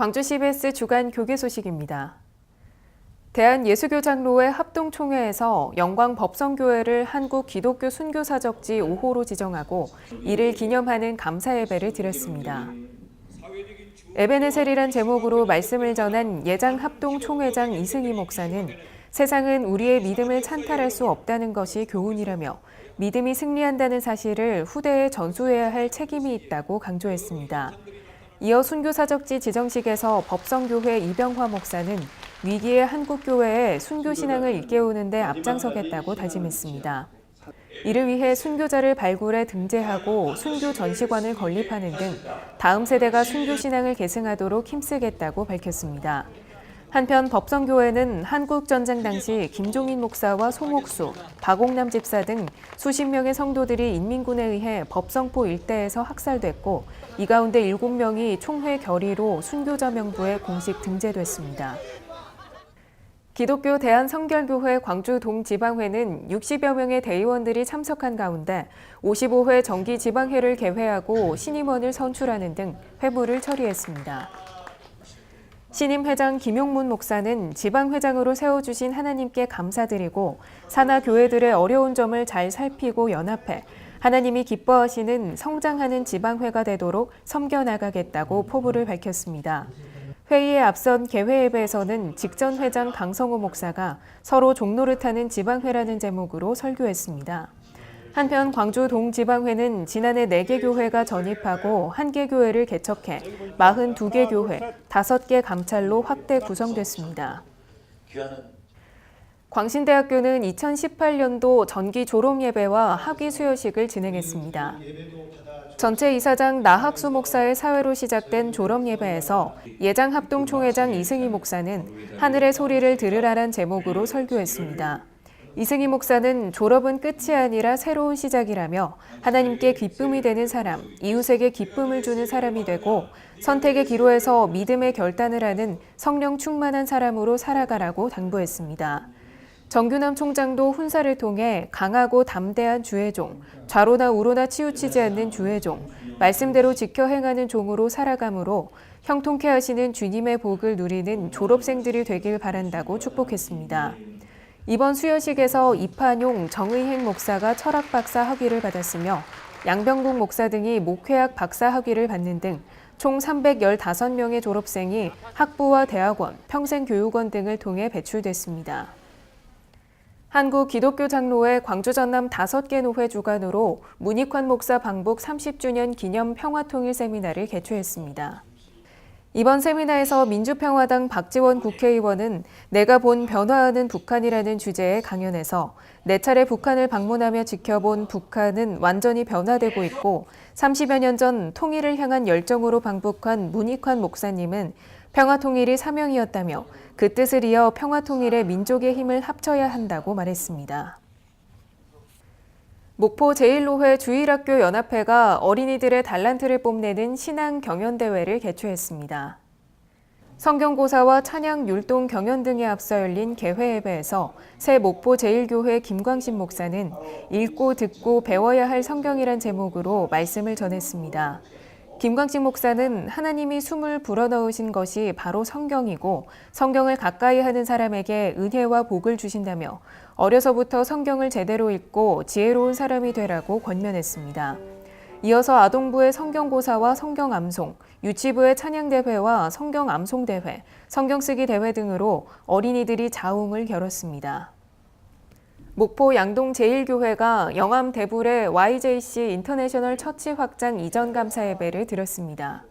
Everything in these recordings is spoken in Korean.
광주 CBS 주간 교계 소식입니다. 대한예수교장로회 합동총회에서 영광 법성교회를 한국 기독교 순교사적지 5호로 지정하고 이를 기념하는 감사 예배를 드렸습니다. 에베네셀이란 제목으로 말씀을 전한 예장 합동총회장 이승희 목사는 세상은 우리의 믿음을 찬탈할 수 없다는 것이 교훈이라며 믿음이 승리한다는 사실을 후대에 전수해야 할 책임이 있다고 강조했습니다. 이어 순교사적지 지정식에서 법성교회 이병화 목사는 위기의 한국교회에 순교신앙을 일깨우는 데 앞장서겠다고 다짐했습니다. 이를 위해 순교자를 발굴해 등재하고 순교 전시관을 건립하는 등 다음 세대가 순교신앙을 계승하도록 힘쓰겠다고 밝혔습니다. 한편 법성교회는 한국전쟁 당시 김종인 목사와 송옥수, 박옥남 집사 등 수십 명의 성도들이 인민군에 의해 법성포 일대에서 학살됐고 이 가운데 7명이 총회 결의로 순교자 명부에 공식 등재됐습니다. 기독교 대한성결교회 광주 동지방회는 60여 명의 대의원들이 참석한 가운데 55회 정기 지방회를 개회하고 신임원을 선출하는 등 회부를 처리했습니다. 신임 회장 김용문 목사는 지방 회장으로 세워주신 하나님께 감사드리고 산하 교회들의 어려운 점을 잘 살피고 연합해 하나님이 기뻐하시는 성장하는 지방회가 되도록 섬겨 나가겠다고 포부를 밝혔습니다. 회의에 앞선 개회 예배에서는 직전 회장 강성호 목사가 서로 종로를 타는 지방회라는 제목으로 설교했습니다. 한편 광주 동지방회는 지난해 4개 교회가 전입하고 1개 교회를 개척해 42개 교회, 5개 감찰로 확대 구성됐습니다. 광신대학교는 2018년도 전기 졸업 예배와 학위 수여식을 진행했습니다. 전체 이사장 나학수 목사의 사회로 시작된 졸업 예배에서 예장 합동총회장 이승희 목사는 하늘의 소리를 들으라란 제목으로 설교했습니다. 이승희 목사는 졸업은 끝이 아니라 새로운 시작이라며 하나님께 기쁨이 되는 사람, 이웃에게 기쁨을 주는 사람이 되고 선택의 기로에서 믿음의 결단을 하는 성령 충만한 사람으로 살아가라고 당부했습니다. 정규남 총장도 훈사를 통해 강하고 담대한 주의종, 좌로나 우로나 치우치지 않는 주의종, 말씀대로 지켜 행하는 종으로 살아감으로 형통케 하시는 주님의 복을 누리는 졸업생들이 되길 바란다고 축복했습니다. 이번 수여식에서 이판용 정의행 목사가 철학 박사 학위를 받았으며 양병국 목사 등이 목회학 박사 학위를 받는 등 총 315명의 졸업생이 학부와 대학원, 평생교육원 등을 통해 배출됐습니다. 한국 기독교 장로회 광주 전남 5개 노회 주관으로 문익환 목사 방북 30주년 기념 평화통일 세미나를 개최했습니다. 이번 세미나에서 민주평화당 박지원 국회의원은 내가 본 변화하는 북한이라는 주제의 강연에서 네 차례 북한을 방문하며 지켜본 북한은 완전히 변화되고 있고 30여 년 전 통일을 향한 열정으로 방북한 문익환 목사님은 평화통일이 사명이었다며 그 뜻을 이어 평화통일에 민족의 힘을 합쳐야 한다고 말했습니다. 목포 제1노회 주일학교 연합회가 어린이들의 달란트를 뽐내는 신앙 경연대회를 개최했습니다. 성경고사와 찬양 율동 경연 등에 앞서 열린 개회 예배에서 새 목포 제1교회 김광신 목사는 읽고 듣고 배워야 할 성경이란 제목으로 말씀을 전했습니다. 김광식 목사는 하나님이 숨을 불어넣으신 것이 바로 성경이고 성경을 가까이 하는 사람에게 은혜와 복을 주신다며 어려서부터 성경을 제대로 읽고 지혜로운 사람이 되라고 권면했습니다. 이어서 아동부의 성경고사와 성경암송, 유치부의 찬양대회와 성경암송대회, 성경쓰기 대회 등으로 어린이들이 자웅을 겨뤘습니다. 목포 양동 제1교회가 영암 대불의 YJC 인터내셔널 처치 확장 이전 감사 예배를 드렸습니다.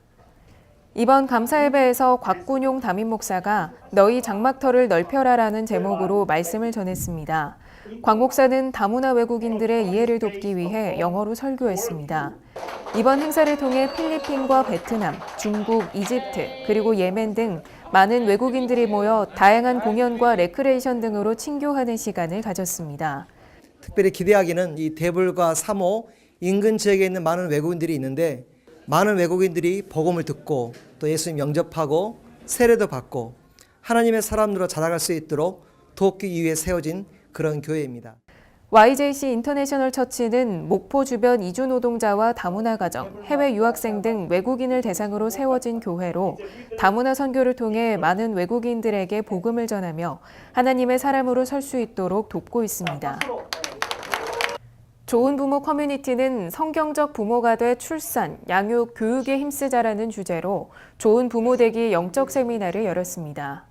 이번 감사 예배에서 곽군용 담임 목사가 너희 장막터를 넓혀라라는 제목으로 말씀을 전했습니다. 곽 목사는 다문화 외국인들의 이해를 돕기 위해 영어로 설교했습니다. 이번 행사를 통해 필리핀과 베트남, 중국, 이집트, 그리고 예멘 등 많은 외국인들이 모여 다양한 공연과 레크레이션 등으로 친교하는 시간을 가졌습니다. 특별히 기대하기는 이 대불과 삼호 인근 지역에 있는 많은 외국인들이 있는데 많은 외국인들이 복음을 듣고 또 예수님 영접하고 세례도 받고 하나님의 사람으로 자라갈 수 있도록 돕기 위해 세워진 그런 교회입니다. YJC 인터내셔널 처치는 목포 주변 이주 노동자와 다문화 가정, 해외 유학생 등 외국인을 대상으로 세워진 교회로 다문화 선교를 통해 많은 외국인들에게 복음을 전하며 하나님의 사람으로 설 수 있도록 돕고 있습니다. 좋은 부모 커뮤니티는 성경적 부모가 돼 출산, 양육, 교육에 힘쓰자라는 주제로 좋은 부모 되기 영적 세미나를 열었습니다.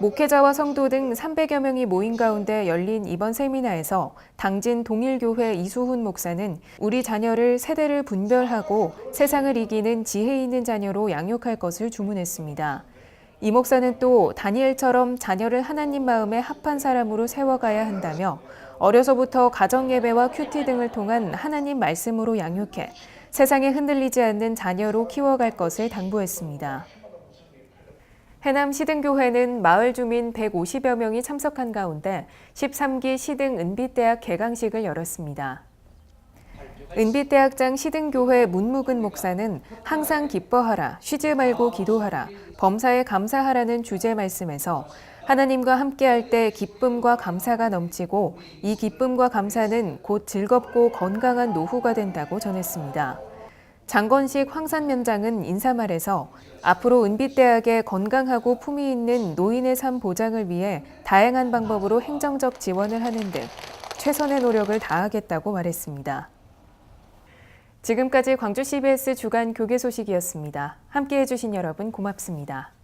목회자와 성도 등 300여 명이 모인 가운데 열린 이번 세미나에서 당진 동일교회 이수훈 목사는 우리 자녀를 세대를 분별하고 세상을 이기는 지혜 있는 자녀로 양육할 것을 주문했습니다. 이 목사는 또 다니엘처럼 자녀를 하나님 마음에 합한 사람으로 세워가야 한다며 어려서부터 가정 예배와 큐티 등을 통한 하나님 말씀으로 양육해 세상에 흔들리지 않는 자녀로 키워갈 것을 당부했습니다. 해남 시등교회는 마을 주민 150여 명이 참석한 가운데 13기 시등 은빛대학 개강식을 열었습니다. 은빛대학장 시등교회 문묵은 목사는 항상 기뻐하라, 쉬지 말고 기도하라, 범사에 감사하라는 주제 말씀에서 하나님과 함께할 때 기쁨과 감사가 넘치고 이 기쁨과 감사는 곧 즐겁고 건강한 노후가 된다고 전했습니다. 장건식 황산면장은 인사말에서 앞으로 은빛대학의 건강하고 품위 있는 노인의 삶 보장을 위해 다양한 방법으로 행정적 지원을 하는 등 최선의 노력을 다하겠다고 말했습니다. 지금까지 광주 CBS 주간 교계 소식이었습니다. 함께 해 주신 여러분 고맙습니다.